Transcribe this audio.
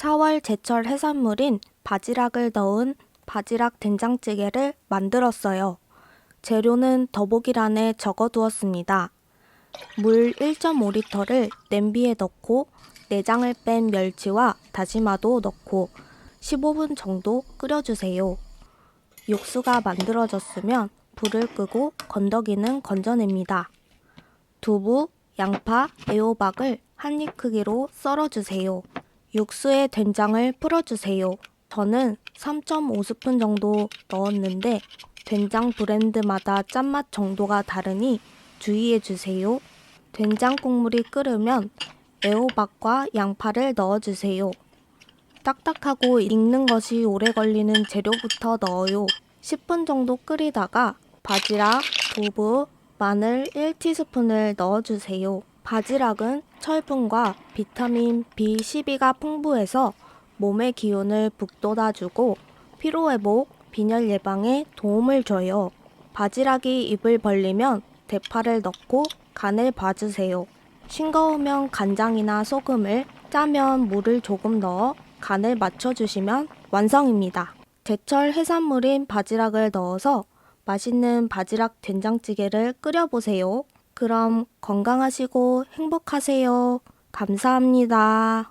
4월 제철 해산물인 바지락을 넣은 바지락 된장찌개를 만들었어요. 재료는 더보기란에 적어두었습니다. 물 1.5리터를 냄비에 넣고 내장을 뺀 멸치와 다시마도 넣고 15분 정도 끓여주세요. 육수가 만들어졌으면 불을 끄고 건더기는 건져냅니다. 두부, 양파, 애호박을 한입 크기로 썰어주세요. 육수에 된장을 풀어주세요. 저는 3.5스푼 정도 넣었는데 된장 브랜드마다 짠맛 정도가 다르니 주의해 주세요. 된장 국물이 끓으면 애호박과 양파를 넣어주세요. 딱딱하고 익는 것이 오래 걸리는 재료부터 넣어요. 10분 정도 끓이다가 바지락, 두부, 마늘 1티스푼을 넣어주세요. 바지락은 철분과 비타민 B12가 풍부해서 몸의 기운을 북돋아주고 피로회복, 빈혈 예방에 도움을 줘요. 바지락이 입을 벌리면 대파를 넣고 간을 봐주세요. 싱거우면 간장이나 소금을, 짜면 물을 조금 넣어 간을 맞춰주시면 완성입니다. 제철 해산물인 바지락을 넣어서 맛있는 바지락 된장찌개를 끓여보세요. 그럼 건강하시고 행복하세요. 감사합니다.